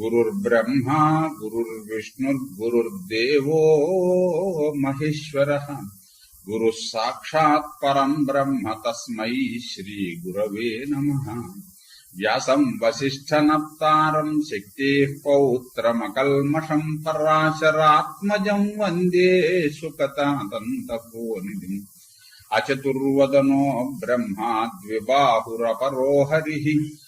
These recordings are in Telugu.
गुरुर्ब्रह्मा गुरुर्विष्णुर्गुरुर्देवो महेश्वर। गुरु साक्षात् परम ब्रह्म तस्मै श्रीगुरवे नमः। व्यासम् वसिष्ठनप्तारम् शक्तेः पौत्रमकल्मषम् वंदे सुकता सुकतातन्तपोनिधिम् अचतुर्वदनो ब्रह्मा द्विबाहुरपरो हरिः।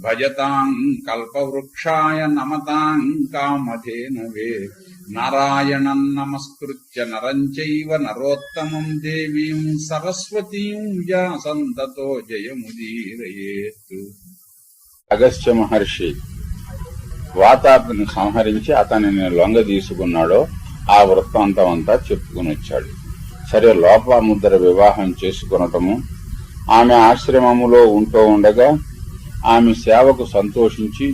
భజతాం కల్పవృక్షాయ నమతాం కామధేనవే నారాయణం నమస్కృత్య నరం చైవ నరోత్తమం దేవీం సరస్వతీం వ్యాసంతతో జయముదీరయేత్ అగస్త్య మహర్షి వాతాపిని సంహరించి అతనిని లొంగ తీసుకున్నాడో ఆ వృత్తాంతం అంతా చెప్పుకుని వచ్చాడు సరే లోపాముద్ర వివాహం చేసుకునటము ఆమె ఆశ్రమములో ఉంటూ ఉండగా ఆమె సేవకు సంతోషించి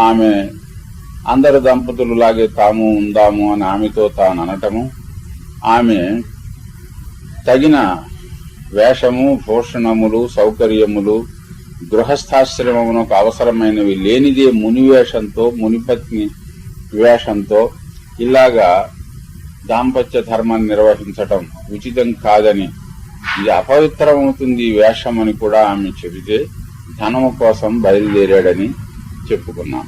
ఆమె అందరు దంపతులు లాగే తాము ఉందాము అని ఆమెతో తాను అనటము ఆమె తగిన వేషము భూషణములు సౌకర్యములు గృహస్థాశ్రమమునకు అవసరమైనవి లేనిదే మునివేషంతో మునిపత్ని వేషంతో ఇలాగా దాంపత్య ధర్మాన్ని నిర్వహించటం ఉచితం కాదని ఇది అపవిత్రమవుతుంది ఈ వేషం అని కూడా ఆమె చెబితే ధనము కోసం బయలుదేరాడని చెప్పుకున్నాం.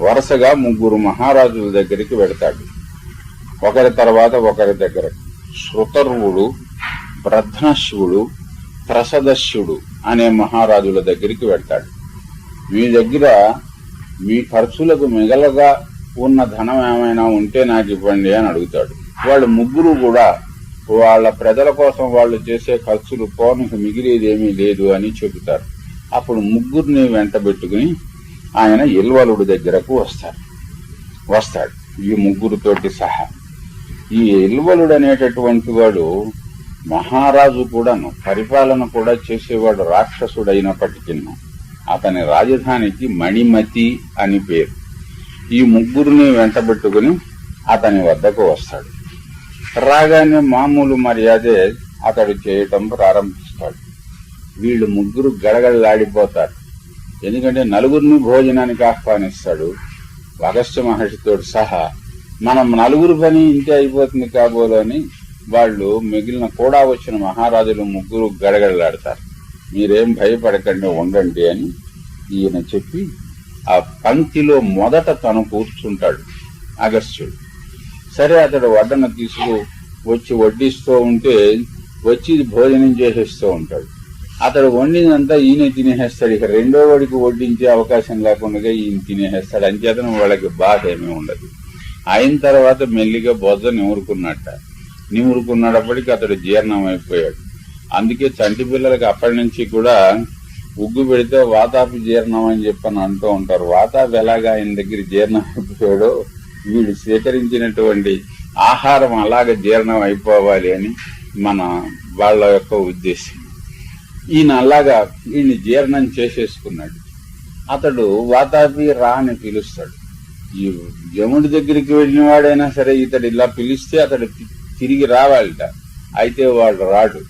వరుసగా ముగ్గురు మహారాజుల దగ్గరికి వెళతాడు. ఒకరి తర్వాత ఒకరి దగ్గర. శృతర్వుడు ప్రధ్నశివుడు త్రసదస్యుడు అనే మహారాజుల దగ్గరికి వెడతాడు మీ దగ్గర మీ ఖర్చులకు మిగలగా ఉన్న ధనం ఏమైనా ఉంటే నాకు ఇవ్వండి అని అడుగుతాడు. వాళ్ళు ముగ్గురు కూడా వాళ్ళ ప్రజల కోసం వాళ్ళు చేసే ఖర్చులు పోనికి మిగిలేదేమీ లేదు అని చెబుతారు. అప్పుడు ముగ్గురిని వెంటబెట్టుకుని ఆయన ఇల్వలుడి దగ్గరకు వస్తాడు. వస్తాడు. ఈ ముగ్గురుతోటి సహా. ఈ ఇల్వలుడు అనేటటువంటి వాడు మహారాజు కూడాను పరిపాలన కూడా చేసేవాడు రాక్షసుడైనప్పటికీ అతని రాజధానికి మణిమతి అని పేరు. ఈ ముగ్గురిని వెంటబెట్టుకుని అతని వద్దకు వస్తాడు. రాగానే మామూలు మర్యాదే అతడు చేయటం ప్రారంభిస్తాడు. వీళ్ళు ముగ్గురు గడగడలాడిపోతారు. ఎందుకంటే నలుగురిని భోజనానికి ఆహ్వానిస్తాడు. అగస్త్య మహర్షితో సహా మనం నలుగురు పని ఇంతే అయిపోతుంది కాబోదని వాళ్ళు మిగిలిన కూడా వచ్చిన మహారాజులు ముగ్గురు గడగడలాడతారు. మీరేం భయపడకండి ఉండండి అని ఈయన చెప్పి ఆ పంక్తిలో మొదట తను కూర్చుంటాడు అగస్త్యుడు. సరే అతడు వడ్డన తీసుకు వచ్చి వడ్డిస్తూ ఉంటే వచ్చి భోజనం చేసేస్తూ ఉంటాడు. అతడు వండినంతా ఈయన తినేస్తాడు ఇక రెండో వాడికి వడ్డించే అవకాశం లేకుండా ఈయన తినేస్తాడు అంచేతను వాళ్ళకి బాధ ఏమీ ఉండదు. అయిన తర్వాత మెల్లిగా బొజ్జ నిమురుకున్నట్ట. నిమురుకున్నప్పటికీ అతడు జీర్ణం అయిపోయాడు. అందుకే చంటి పిల్లలకి అప్పటి నుంచి కూడా ఉగ్గు పెడితే వాతాపి జీర్ణం అని చెప్పని అంటూ ఉంటారు. వాతాపి ఎలాగా ఆయన దగ్గర జీర్ణం అయిపోయాడో వీడు స్వీకరించినటువంటి ఆహారం అలాగ జీర్ణం అయిపోవాలి అని మన వాళ్ళ యొక్క ఉద్దేశం. ఈయన అలాగా ఈయన జీర్ణం చేసేసుకున్నాడు. అతడు వాతాపి రా అని పిలుస్తాడు. ఈ యముడి దగ్గరికి వెళ్ళిన వాడైనా సరే ఇతడు ఇలా పిలిస్తే అతడు తిరిగి రావాలిట. అయితే వాడు రాడు.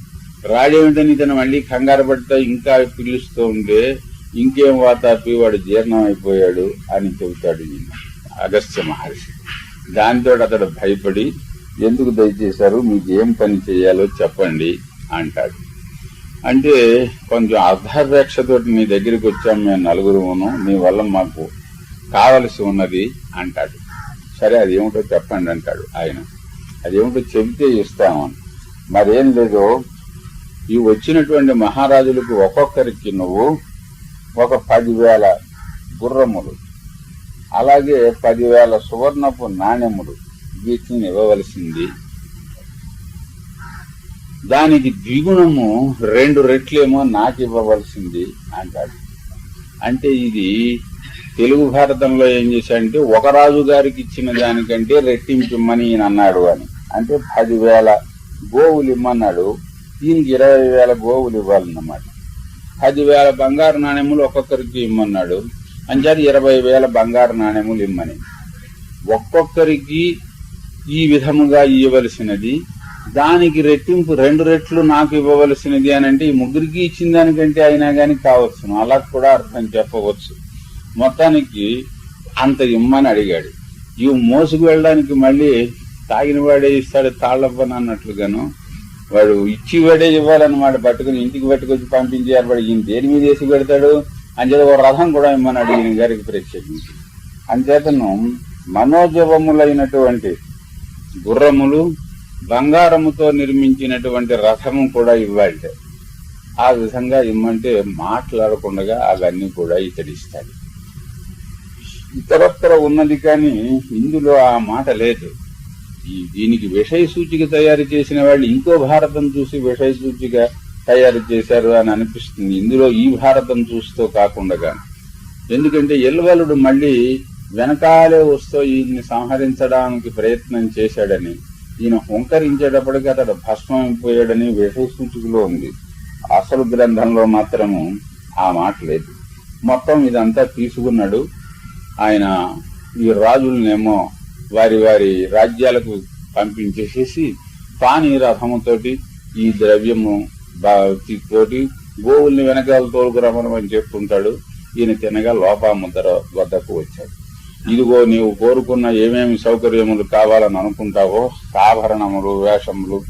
రాడేమిటని ఇతను మళ్ళీ కంగారు పడితే ఇంకా పిలుస్తూ ఉంటే ఇంకేం వాతాపి వాడు జీర్ణం అయిపోయాడు అని చెబుతాడు ఈయన అగస్త్య మహర్షి. దాంతో అతడు భయపడి ఎందుకు దయచేశారు? మీకు ఏం పని చేయాలో చెప్పండి అంటాడు. అంటే కొంచెం అర్ధాపేక్షతోటి నీ దగ్గరికి వచ్చాం మేము నలుగురును నీ వల్ల మాకు కావలసి ఉన్నది అంటాడు. సరే అదేమిటో చెప్పండి అంటాడు ఆయన. అదేమిటో చెబితే ఇస్తామని. మరేం లేదు ఈ వచ్చినటువంటి మహారాజులకు ఒక్కొక్కరికి నువ్వు ఒక పదివేల గుర్రములు అలాగే పదివేల సువర్ణపు నాణ్యములు వీటిని ఇవ్వవలసింది దానికి ద్విగుణము రెండు రెట్లేమో నాకు ఇవ్వవలసింది అంటాడు. అంటే ఇది తెలుగు భారతంలో ఏం చేశాడంటే ఒక రాజు గారికి ఇచ్చిన దానికంటే రెట్టింపిమ్మని ఈయన అన్నాడు అని. అంటే పదివేల గోవులు ఇమ్మన్నాడు. దీనికి ఇరవై వేల గోవులు ఇవ్వాలన్నమాట. పదివేల బంగారు నాణ్యములు ఒక్కొక్కరికి ఇమ్మన్నాడు. అంచేది ఇరవై వేల బంగారు నాణ్యములు ఇమ్మని. ఒక్కొక్కరికి ఈ విధముగా ఇవ్వవలసినది దానికి రెట్టింపు రెండు రెట్లు నాకు ఇవ్వవలసినది అని అంటే ఈ ముగ్గురికి ఇచ్చిన దానికంటే అయినా కానీ కావచ్చు. అలా కూడా అర్థం చెప్పవచ్చు. మొత్తానికి అంత ఇమ్మని అడిగాడు. ఇవి మోసుకు వెళ్ళడానికి మళ్ళీ తాగిన వాడే ఇస్తాడు తాళ్ళప్పని అన్నట్లుగాను వాడు ఇచ్చి వాడే ఇవ్వాలన్నమాట. పట్టుకుని ఇంటికి పట్టుకొచ్చి పంపించారు వాడు ఈయన దేని మీద వేసి పెడతాడు? అంచేత ఒక రథం కూడా ఇమ్మన్నాడు ఈయన గారికి ప్రత్యేకించి. అంచేతను మనోజవములైనటువంటి గుర్రములు బంగారముతో నిర్మించినటువంటి రథము కూడా ఇవ్వాలి ఆ విధంగా ఇమ్మంటే మాట్లాడకుండా అవన్నీ కూడా ఇతడిస్తాడు ఇతరత్ర ఉన్నది కానీ ఇందులో ఆ మాట లేదు. ఈ దీనికి విషయ సూచిక తయారు చేసిన వాళ్ళు ఇంకో భారతం చూసి విషయ సూచిక తయారు చేశారు అని అనిపిస్తుంది. ఇందులో ఈ భారతం చూస్తూ కాకుండా ఎందుకంటే ఎల్వలుడు మళ్ళీ వెనకాలే వస్తూ ఈయన్ని సంహరించడానికి ప్రయత్నం చేశాడని ఈయన హుంకరించేటప్పటికి అతడు భస్మం అయిపోయాడని సూచికలో ఉంది. అసలు గ్రంథంలో మాత్రము ఆ మాట లేదు. మొత్తం ఇదంతా తీసుకున్నాడు. ఆయన ఈ రాజులనేమో వారి వారి రాజ్యాలకు పంపించేసేసి పానీ రథముతోటి ఈ ద్రవ్యము తోటి గోవుల్ని వెనకాల తోలుకురమ్మని చెప్తుంటాడు ఈయన తినగా లోపాముద్ర వద్దకు వచ్చాడు. ఇదిగో నీవు కోరుకున్న ఏమేమి సౌకర్యములు కావాలని అనుకుంటావో ఆభరణములు వేషములు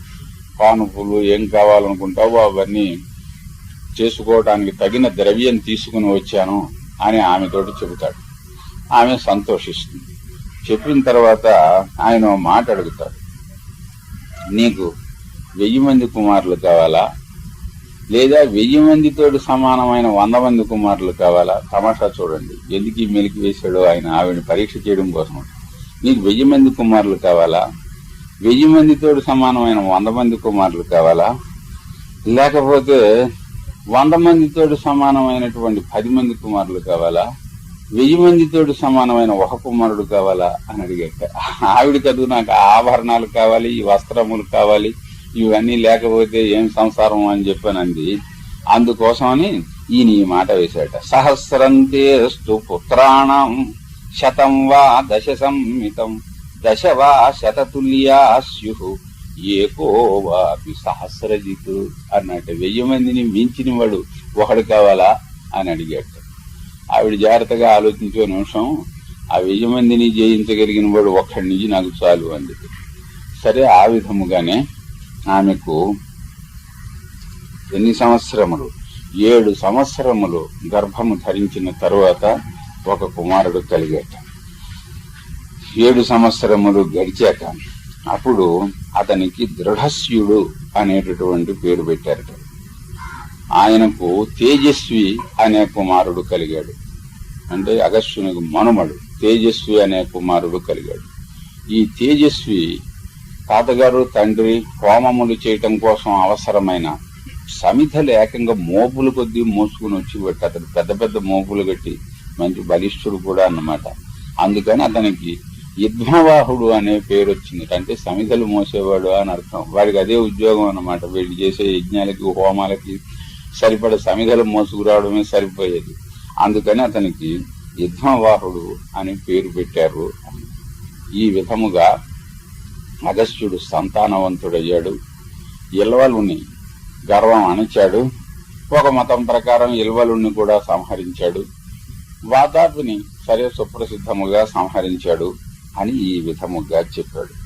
కానుపులు ఏం కావాలనుకుంటావో అవన్నీ చేసుకోవటానికి తగిన ద్రవ్యం తీసుకుని వచ్చాను అని ఆమెతోటి చెబుతాడు. ఆమె సంతోషిస్తుంది. చెప్పిన తర్వాత ఆయన మాట అడుగుతాడు. నీకు వెయ్యి మంది కుమారులు కావాలా? లేదా వెయ్యి మందితో సమానమైన వంద మంది కుమారులు కావాలా? తమాషా చూడండి. ఎందుకు మెలికి వేశాడో ఆయన ఆవిడని పరీక్ష చేయడం కోసం. నీకు వెయ్యి మంది కుమారులు కావాలా? వెయ్యి మందితో సమానమైన వంద మంది కుమారులు కావాలా? లేకపోతే వంద మందితో సమానమైనటువంటి పది మంది కుమారులు కావాలా? వెయ్యి మందితో సమానమైన ఒక కుమారుడు కావాలా? అని అడిగట ఆవిడ చదువు నాకు ఆభరణాలు కావాలి ఈ వస్త్రములు కావాలి ఇవన్నీ లేకపోతే ఏం సంసారం అని చెప్పానంది. అందుకోసమని ఈయన ఈ మాట వేశాట సహస్రంతేస్తు పుత్రాణం శతం వా దశ సంహితం దశ వా శతతుల్యా స్యు ఏకో సహస్రజిత్ అన్నట్టు వెయ్యి మందిని మించిన వాడు ఒకడు కావాలా అని అడిగాడు. ఆవిడ జాగ్రత్తగా ఆలోచించే నిమిషం ఆ వెయ్యి మందిని జయించగలిగిన వాడు ఒక్కడి నుంచి నాకు చాలు అంది. సరే ఆ విధముగానే ఆమెకు ఎన్ని సంవత్సరములు? ఏడు సంవత్సరములు గర్భము ధరించిన తరువాత ఒక కుమారుడు కలిగాట. ఏడు సంవత్సరములు గడిచాక అప్పుడు అతనికి దృఢస్యుడు అనేటటువంటి పేరు పెట్టారట. ఆయనకు తేజస్వి అనే కుమారుడు కలిగాడు. అంటే అగస్యునికి మనుమడు తేజస్వి అనే కుమారుడు కలిగాడు. ఈ తేజస్వి తాతగారు తండ్రి హోమములు చేయటం కోసం అవసరమైన సమిధలు ఏకంగా మోపులు కొద్దీ మోసుకుని వచ్చి అతడు పెద్ద పెద్ద మోపులు కట్టి మంచి బలిష్ఠుడు కూడా అన్నమాట. అందుకని అతనికి యుద్ధవాహుడు అనే పేరు వచ్చింది అంటే సమిధలు మోసేవాడు అని అర్థం. వాడికి అదే ఉద్యోగం అన్నమాట. వీళ్ళు చేసే యజ్ఞాలకి హోమాలకి సరిపడ సమిధలు మోసుకురావడమే సరిపోయేది. అందుకని అతనికి యుద్ధవాహుడు అని పేరు పెట్టారు. ఈ విధముగా అగస్త్యుడు సంతానవంతుడయ్యాడు. ఇల్వలుని గర్వం అణిచాడు. ఒక మతం ప్రకారం ఇల్వలుణ్ణి కూడా సంహరించాడు. వాతాపిని సరే సుప్రసిద్ధముగా సంహరించాడు అని ఈ విధముగా చెప్పాడు.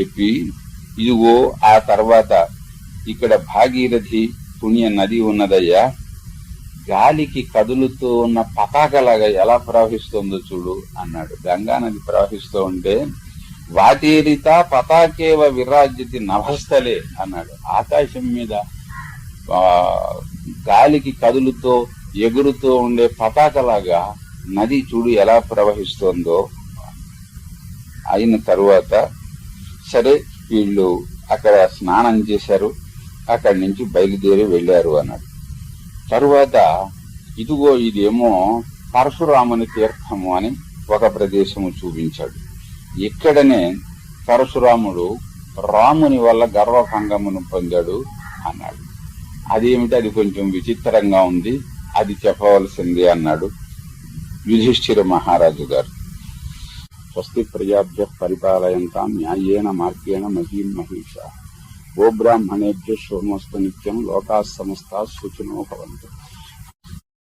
చెప్పి ఇదిగో ఆ తర్వాత ఇక్కడ భాగీరథి పుణ్య నది ఉన్నదయ్యా. గాలికి కదులుతూ ఉన్న పతాకలాగా ఎలా ప్రవహిస్తుందో చూడు అన్నాడు. గంగా నది ప్రవహిస్తూ ఉంటే వాటేరిత పతాకేవ విరాజ్యతి నభస్థలే అన్నాడు. ఆకాశం మీద గాలికి కదులుతో ఎగురుతూ ఉండే పతాకలాగా నది చూడు ఎలా ప్రవహిస్తోందో. అయిన తరువాత సరే వీళ్ళు అక్కడ స్నానం చేశారు అక్కడి నుంచి బయలుదేరి వెళ్ళారు అన్నాడు. తరువాత ఇదిగో ఇదేమో పరశురాముని తీర్థము అని ఒక ప్రదేశము చూపించాడు. ఇక్కడనే పరశురాముడు రాముని వల్ల గర్వభంగమును పొందాడు అన్నాడు. అదేమిటి? అది కొంచెం విచిత్రంగా ఉంది. అది చెప్పవలసింది అన్నాడు యుధిష్ఠిర మహారాజు గారు. స్వస్తి ప్రజాభ్య పరిపాలయంతా న్యాయేన మార్గేణ మహీం మహిష. ఓ బ్రాహ్మణేభ్య శోమస్తు నిత్యం లోకా సమస్త సూచనో భవంతు.